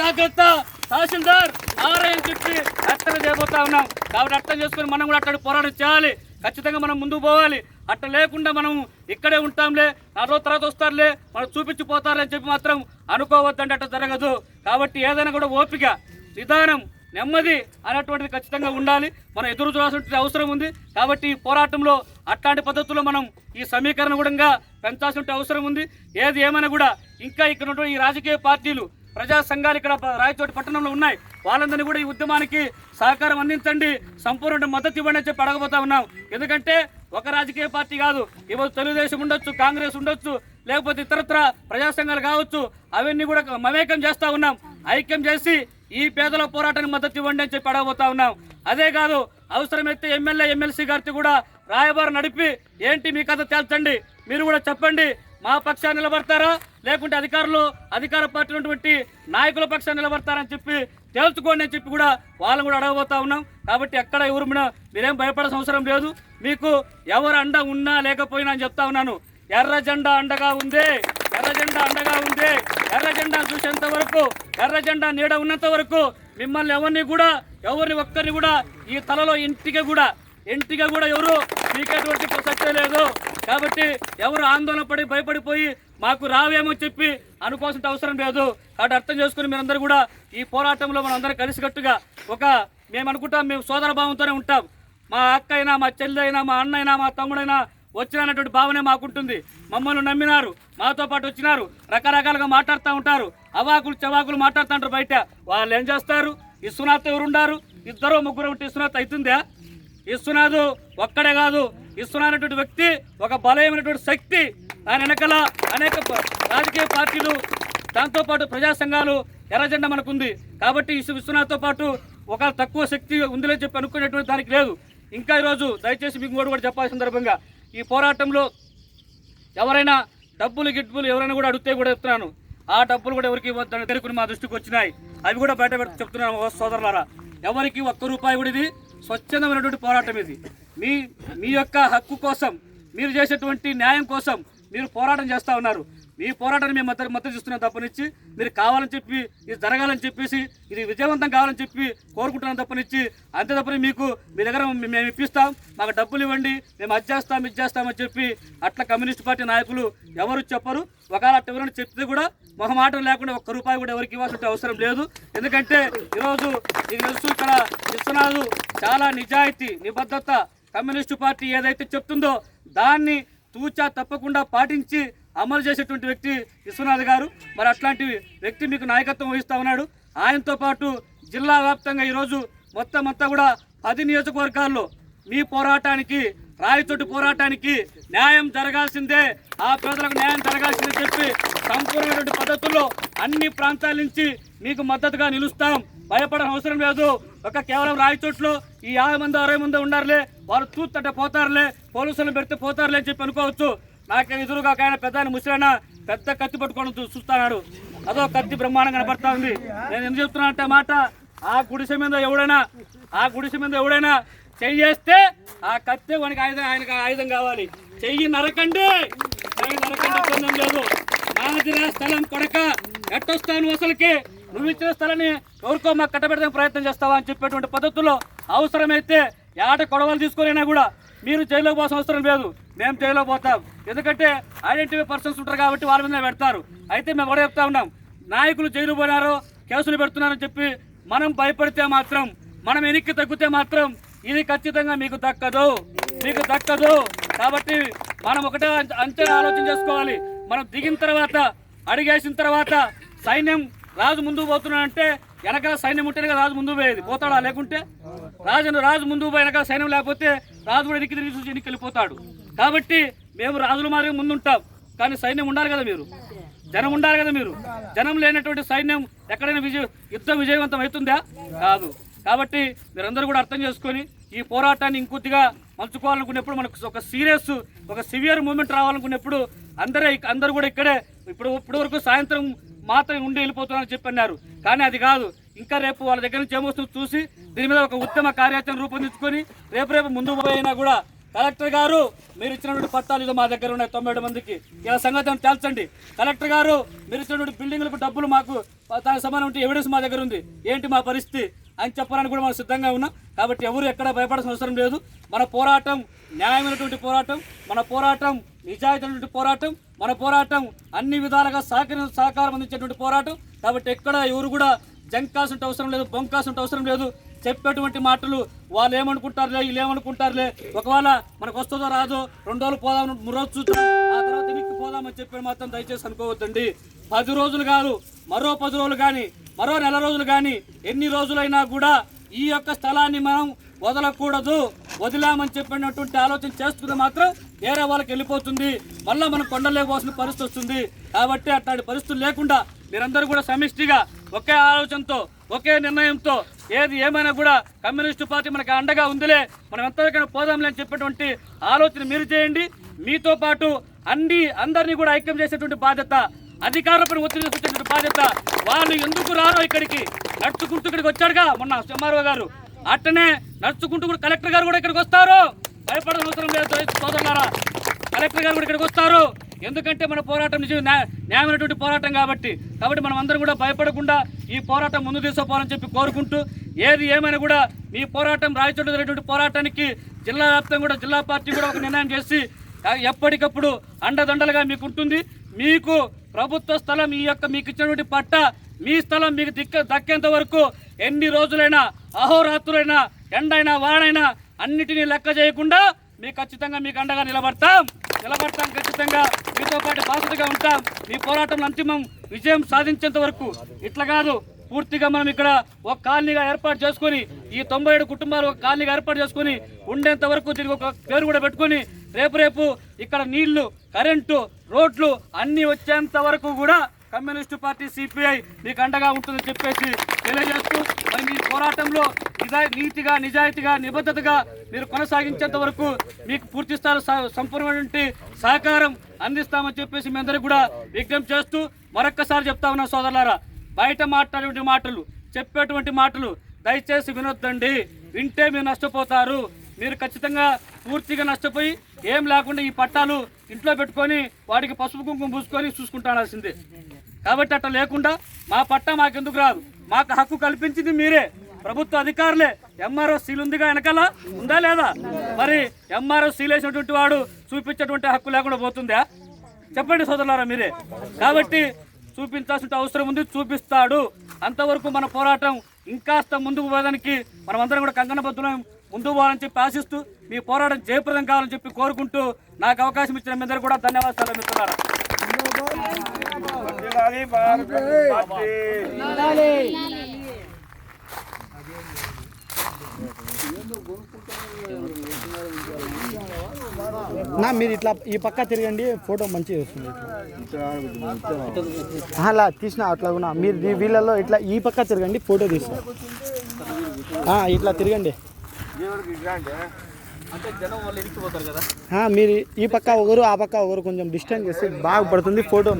జాగ్రత్త తహసీల్దార్ ఆరని చెప్పి హెచ్చరిక చేయబోతా ఉన్నాం. కాబట్టి అర్థం చేసుకుని మనం కూడా అక్కడ పోరాటం చేయాలి. ఖచ్చితంగా మనం ముందుకు పోవాలి. అట్ట లేకుండా మనం ఇక్కడే ఉంటాంలే నాలుగు రోజు తర్వాత వస్తారులే మనం చూపించిపోతారులే అని చెప్పి మాత్రం అనుకోవద్దంటే అట్ట జరగదు. కాబట్టి ఏదైనా కూడా ఓపిక నిదానం నెమ్మది అనేటువంటిది ఖచ్చితంగా ఉండాలి. మనం ఎదురు చూడాల్సిన అవసరం ఉంది. కాబట్టి ఈ పోరాటంలో అట్లాంటి పద్ధతుల్లో మనం ఈ సమీకరణ కూడా పెంచాల్సిన అవసరం ఉంది. ఏది ఏమైనా కూడా ఇంకా ఇక్కడ ఉన్నటువంటి ఈ రాజకీయ పార్టీలు ప్రజా సంఘాలు ఇక్కడ రాయచోటి పట్టణంలో ఉన్నాయి. వాళ్ళందరినీ కూడా ఈ ఉద్యమానికి సహకారం అందించండి. సంపూర్ణ మద్దతు ఇవ్వండి అని చెప్పి అడగబోతా ఉన్నాం. ఎందుకంటే ఒక రాజకీయ పార్టీ కాదు. ఈరోజు తెలుగుదేశం ఉండొచ్చు కాంగ్రెస్ ఉండొచ్చు లేకపోతే ఇతరత్ర ప్రజా సంఘాలు కావచ్చు. అవన్నీ కూడా మమేకం చేస్తూ ఉన్నాం. ఐక్యం చేసి ఈ పేదల పోరాటానికి మద్దతు ఇవ్వండి అని చెప్పి అడగబోతా ఉన్నాం. అదే కాదు అవసరమైతే ఎమ్మెల్యే ఎమ్మెల్సీ గారికి కూడా రాయబారం నడిపి ఏంటి మీ కథ తేల్చండి. మీరు కూడా చెప్పండి. మా పక్షాన్ని నిలబడతారా? లేకుంటే అధికారులు అధికార పార్టీ ఉన్నటువంటి నాయకుల పక్షాన్ని నిలబడతారని చెప్పి తేల్చుకోండి అని చెప్పి కూడా వాళ్ళని కూడా అడగబోతా ఉన్నాం. కాబట్టి ఎక్కడ ఎవరు మీరేం భయపడాల్సిన అవసరం లేదు. మీకు ఎవరు అండ ఉన్నా లేకపోయినా అని చెప్తా ఉన్నాను. ఎర్ర జెండా అండగా ఉంది ఎర్ర జెండా అండగా ఉంది ఎర్ర జెండా చూసేంత వరకు ఎర్ర జెండా నీడ ఉన్నంత వరకు మిమ్మల్ని ఎవరిని కూడా ఎవరిని ఒక్కరిని కూడా ఈ తలలో ఇంటికి కూడా ఇంటిగా కూడా ఎవరు పీకేటువంటి ప్రసక్తే లేదు. కాబట్టి ఎవరు ఆందోళన పడి భయపడిపోయి మాకు రావేమో చెప్పి అనుకోవాల్సిన అవసరం లేదు. కాబట్టి అర్థం చేసుకుని మీరందరూ కూడా ఈ పోరాటంలో మనం అందరం కలిసికట్టుగా ఒక మేము అనుకుంటాం మేము సోదర భావంతోనే ఉంటాం. మా అక్క అయినా మా చెల్లి అయినా మా అన్న అయినా మా తమ్ముడైనా వచ్చినటువంటి భావనే మాకుంటుంది. మమ్మల్ని నమ్మినారు మాతో పాటు వచ్చినారు రకరకాలుగా మాట్లాడుతూ ఉంటారు అవాకులు చవాకులు మాట్లాడుతుంటారు బయట. వాళ్ళు ఏం చేస్తారు? ఇసునాథ్ ఎవరుండారు? ఇద్దరు ముగ్గురు ఉంటే ఇసునాథ్ అవుతుందా? ఇస్తునాథు ఒక్కడే కాదు ఇస్తున్నటువంటి వ్యక్తి ఒక బలమైనటువంటి శక్తి. ఆయన వెనకల అనేక రాజకీయ పార్టీలు దాంతోపాటు ప్రజా సంఘాలు ఎర్రజెండా మనకుంది. కాబట్టి ఈ విశ్వనాథ్తో పాటు ఒక తక్కువ శక్తి ఉందిలే చెప్పి అనుకునేటువంటి దానికి లేదు. ఇంకా ఈరోజు దయచేసి మీకు కూడా చెప్పాల్సిన సందర్భంగా ఈ పోరాటంలో ఎవరైనా డబ్బులు గిడ్బులు ఎవరైనా కూడా అడిగితే కూడా చెప్తున్నాను. ఆ డబ్బులు కూడా ఎవరికి ఇవ్వద్దని తెలుగుని మా దృష్టికి వచ్చినాయి. అవి కూడా బయట చెప్తున్నాను ఓ సోదరులారా. ఎవరికి ఒక్క రూపాయి కూడా ఇది స్వచ్ఛందమైనటువంటి పోరాటం ఇది. మీ మీ యొక్క హక్కు కోసం మీరు చేసేటువంటి న్యాయం కోసం మీరు పోరాటం చేస్తూ ఉన్నారు. మీ పోరాటాన్ని మేము మద్దతు మద్దతు చూస్తున్నాం తప్పనిచ్చి. మీరు కావాలని చెప్పి ఇది జరగాలని చెప్పేసి ఇది విజయవంతం కావాలని చెప్పి కోరుకుంటున్నాం తప్పనిచ్చి. అంతే తప్పని మీకు మీ దగ్గర మేము ఇప్పిస్తాం. మాకు డబ్బులు ఇవ్వండి. మేము అది చేస్తాం ఇది చేస్తామని చెప్పి అట్లా కమ్యూనిస్ట్ పార్టీ నాయకులు ఎవరు చెప్పరు. ఒకవేళ అట్ట ఎవరైనా చెప్తే కూడా మొహమాటం లేకుండా ఒక్క రూపాయి కూడా ఎవరికి ఇవ్వాల్సిన అవసరం లేదు. ఎందుకంటే ఈరోజు ఇది తెలుసు ఇక్కడ విశ్వనాథు చాలా నిజాయితీ నిబద్ధత కమ్యూనిస్టు పార్టీ ఏదైతే చెప్తుందో దాన్ని తూచా తప్పకుండా పాటించి అమలు చేసేటువంటి వ్యక్తి విశ్వనాథ్ గారు. మరి అట్లాంటి వ్యక్తి మీకు నాయకత్వం వహిస్తా ఉన్నాడు. ఆయనతో పాటు జిల్లా వ్యాప్తంగా ఈరోజు మొత్తం అంతా కూడా పది నియోజకవర్గాల్లో మీ పోరాటానికి రాయితోటి పోరాటానికి న్యాయం జరగాల్సిందే ఆ ప్రజలకు న్యాయం జరగాల్సిందే చెప్పి సంపూర్ణమైనటువంటి పద్ధతుల్లో అన్ని ప్రాంతాల నుంచి మీకు మద్దతుగా నిలుస్తాం. భయపడని అవసరం లేదు. ఒక కేవలం రాయచోట్లో ఈ యాభై మంది అరవై మంది ఉండారులే. వాళ్ళు చూస్తుంటే పోతారులే. పోలీసులను పెడితే పోతారులే అని చెప్పి అనుకోవచ్చు. నాకే ఎదురుగా ఒక ఆయన పెద్ద ఆయన ముసలైన పెద్ద కత్తి పట్టుకొని చూస్తున్నాడు. అదో కత్తి బ్రహ్మాండంగా కనపడతా ఉంది. నేను ఎందుకు చెప్తున్నా అంటే మాట ఆ గుడిసె మీద ఎవడైనా ఆ గుడిసె మీద ఎవడైనా చెయ్యేస్తే ఆ కత్తి వానికి ఆయుధం ఆయనకు ఆయుధం కావాలి. చెయ్యి నరకండి. చెయ్యి నరకండి ఇబ్బంది లేదు. నాదిరా స్థలం కొడక ఎట్టొస్తాను అసలుకి? నువ్వు ఇచ్చిన స్థలాన్ని ఎవరికో మాకు కట్టబెట్టడానికి ప్రయత్నం చేస్తావా అని చెప్పేటువంటి పద్ధతుల్లో అవసరమైతే ఏట గొడవలు తీసుకురైనా కూడా మీరు జైల్లో పోవాల్సిన అవసరం లేదు. మేము జైల్లో పోతాం. ఎందుకంటే ఐడెంటిఫై పర్సన్స్ ఉంటారు కాబట్టి వాళ్ళ మీద పెడతారు. అయితే మేము కూడా చెప్తా ఉన్నాం. నాయకులు జైలు పోయినారో కేసులు పెడుతున్నారని చెప్పి మనం భయపడితే మాత్రం మనం వెనక్కి తగ్గితే మాత్రం ఇది ఖచ్చితంగా మీకు దక్కదు. మీకు దక్కదు. కాబట్టి మనం ఒకటే అంచనా ఆలోచన చేసుకోవాలి. మనం దిగిన తర్వాత అడిగేసిన తర్వాత సైన్యం రాజు ముందుకు పోతున్నాడంటే వెనకాల సైన్యం ఉంటేనే రాజు ముందుకు పోయేది. పోతాడా లేకుంటే? రాజును రాజు ముందుకు పోయి వెనకాల సైన్యం లేకపోతే రాజు కూడా ఎనికి తిరిగి చూసి వెళ్ళిపోతాడు. కాబట్టి మేము రాజుల మాదిరి ముందుంటాం. కానీ సైన్యం ఉండాలి కదా మీరు? జనం ఉండాలి కదా మీరు? జనం లేనటువంటి సైన్యం ఎక్కడైనా విజయ యుద్ధం విజయవంతం అవుతుందా? కాదు. కాబట్టి మీరందరూ కూడా అర్థం చేసుకొని ఈ పోరాటాన్ని ఇంకొద్దిగా మలుచుకోవాలనుకున్నప్పుడు మనకు ఒక సీరియస్ ఒక సివియర్ మూమెంట్ రావాలనుకున్నప్పుడు అందరే అందరూ కూడా ఇక్కడే. ఇప్పుడు ఇప్పటివరకు సాయంత్రం మాత్రం ఉండి వెళ్ళిపోతున్నారని చెప్పి అన్నారు. కానీ అది కాదు. ఇంకా రేపు వాళ్ళ దగ్గర నుంచి ఏమొస్తుందో చూసి దీని మీద ఒక ఉత్తమ కార్యాచరణ రూపొందించుకొని రేపు రేపు ముందుకు పోయినా కూడా కలెక్టర్ గారు మీరు ఇచ్చినటువంటి పట్టాలు ఇదో మా దగ్గర ఉన్నాయి తొంభై ఏడు మందికి. ఇలా సంగతి తేల్చండి. కలెక్టర్ గారు మీరు ఇచ్చినటువంటి బిల్డింగ్లకు డబ్బులు మాకు దానికి సమానం ఉంటే ఎవిడెన్స్ మా దగ్గర ఉంది. ఏంటి మా పరిస్థితి? అని చెప్పడానికి కూడా మనం సిద్ధంగా ఉన్నాం. కాబట్టి ఎవరు ఎక్కడ భయపడాల్సిన అవసరం లేదు. మన పోరాటం న్యాయమైనటువంటి పోరాటం మన పోరాటం నిజాయితీమైనటువంటి పోరాటం మన పోరాటం అన్ని విధాలుగా సహకరి సహకారం అందించేటువంటి పోరాటం. కాబట్టి ఎక్కడ ఎవరు కూడా జంకాల్సిన అవసరం లేదు బొంకాల్సిన అవసరం లేదు. చెప్పేటువంటి మాటలు వాళ్ళు ఏమనుకుంటారులే వీళ్ళు ఏమనుకుంటారులే. ఒకవేళ మనకు వస్తుందో రాదో రెండు రోజులు పోదాం మూడు రోజులు చూద్దాం. ఆ తర్వాత ఇంటికి పోదామని చెప్పి మాత్రం దయచేసి అనుకోవద్దండి. పది రోజులు కాదు మరో పది రోజులు కానీ మరో నెల రోజులు కానీ ఎన్ని రోజులైనా కూడా ఈ యొక్క స్థలాన్ని మనం వదలకూడదు. వదిలామని చెప్పినటువంటి ఆలోచన చేస్తుంది మాత్రం వేరే వాళ్ళకి వెళ్ళిపోతుంది. మళ్ళీ మనం కొండలేకపోవాల్సిన పరిస్థితి వస్తుంది. కాబట్టి అట్లాంటి పరిస్థితులు లేకుండా మీరందరూ కూడా సమిష్టిగా ఒకే ఆలోచనతో ఒకే నిర్ణయంతో ఏది ఏమైనా కూడా కమ్యూనిస్టు పార్టీ మనకి అండగా ఉందిలే. మనం ఎంతవరకైనా పోదాంలే అని చెప్పేటువంటి ఆలోచన మీరు చేయండి. మీతో పాటు అన్ని అందరినీ కూడా ఐక్యం చేసేటువంటి బాధ్యత అధికారులపై ఒత్తిడి తీసుకొచ్చేటువంటి బాధ్యత వాళ్ళు ఎందుకు రారో ఇక్కడికి? నడుచుకుంటూ ఇక్కడికి వచ్చాడుగా మొన్న ఎంఆర్ఓ గారు. అట్టనే నడుచుకుంటూ కూడా కలెక్టర్ గారు కూడా ఇక్కడికి వస్తారు. భయపడడం అవసరం లేదు సోదరులారా. కలెక్టర్ గారు కూడా ఇక్కడికి వస్తారు. ఎందుకంటే మన పోరాటం నిజం న్యాయ- న్యాయమైనటువంటి పోరాటం కాబట్టి కాబట్టి మనం అందరం కూడా భయపడకుండా ఈ పోరాటం ముందు తీసుకుపోవాలని చెప్పి కోరుకుంటూ ఏది ఏమైనా కూడా మీ పోరాటం రాయచోట జరిగినటువంటి పోరాటానికి జిల్లా వ్యాప్తంగా కూడా జిల్లా పార్టీ కూడా ఒక నిర్ణయం చేసి ఎప్పటికప్పుడు అండదండలుగా మీకు ఉంటుంది మీకు ప్రభుత్వ స్థలం ఈ యొక్క మీకు ఇచ్చినటువంటి పట్ట మీ స్థలం మీకు దిక్క దక్కేంత వరకు ఎన్ని రోజులైనా అహోరాత్రులైనా ఎండైనా వాడైనా అన్నిటినీ లెక్క చేయకుండా మీకు ఖచ్చితంగా మీకు అండగా నిలబడతాం. నిలబడతాం ఖచ్చితంగా. మీతో పాటు బాధ్యతగా ఉంటాం. మీ పోరాటం అంతిమం విజయం సాధించేంత వరకు. ఇట్లా కాదు. పూర్తిగా మనం ఇక్కడ ఒక కాలనీగా ఏర్పాటు చేసుకొని ఈ తొంభై ఏడు కుటుంబాలు ఒక కాలనీగా ఏర్పాటు చేసుకొని ఉండేంత వరకు దీనికి ఒక పేరు కూడా పెట్టుకొని రేపు రేపు ఇక్కడ నీళ్ళు కరెంటు రోడ్లు అన్నీ వచ్చేంత వరకు కూడా కమ్యూనిస్టు పార్టీ సిపిఐ మీకు అండగా ఉంటుందని చెప్పేసి తెలియజేస్తూ మరి మీ పోరాటంలో నిజా నీతిగా నిజాయితీగా నిబద్ధతగా మీరు కొనసాగించేంత వరకు మీకు పూర్తి స్థాయి సంపూర్ణమైనటువంటి సహకారం అందిస్తామని చెప్పేసి మీ అందరికీ కూడా విజ్ఞప్తి చేస్తూ మరొక్కసారి చెప్తా ఉన్నా సోదరులారా బయట మాట్లాడేటువంటి మాటలు చెప్పేటువంటి మాటలు దయచేసి వినొద్దండి. వింటే మీరు నష్టపోతారు. మీరు ఖచ్చితంగా పూర్తిగా నష్టపోయి ఏం లేకుండా ఈ పట్టాలు ఇంట్లో పెట్టుకొని వాడికి పసుపు కుంకుమ పూసుకొని చూసుకుంటానాల్సిందే కాబట్టి అట్లా లేకుండా మా పట్టా మాకెందుకు రాదు? మాకు హక్కు కల్పించింది మీరే. ప్రభుత్వ అధికారులే. ఎంఆర్ఓ సీల్ ఉందిగా వెనకాల? ఉందా లేదా? మరి ఎంఆర్ఓ సీల్ వేసినటువంటి వాడు చూపించేటువంటి హక్కు లేకుండా పోతుందా? చెప్పండి సోదరులారా మీరే. కాబట్టి చూపించాల్సిన అవసరం ఉంది చూపిస్తాడు. అంతవరకు మన పోరాటం ఇంకాస్త ముందుకు పోవడానికి మనమందరం కూడా కంగనబద్ధులం ముందు పోవాలని చెప్పి ఆశిస్తూ మీ పోరాటం జయప్రదం కావాలని చెప్పి కోరుకుంటూ నాకు అవకాశం ఇచ్చిన మీ అందరూ కూడా ధన్యవాదాలు మిత్రులారా. నా మీరు ఇట్లా ఈ పక్క తిరగండి ఫోటో మంచిగా వస్తుంది. అలా తీసిన అట్లా కూడా మీరు వీళ్ళలో వీళ్ళల్లో ఇట్లా ఈ పక్క తిరగండి ఫోటో తీసిన ఇట్లా తిరగండి. మీరు ఈ పక్క ఒకరు ఆ పక్క ఒకరు కొంచెం డిస్టెన్స్ చేస్తే బాగా పడుతుంది ఫోటో.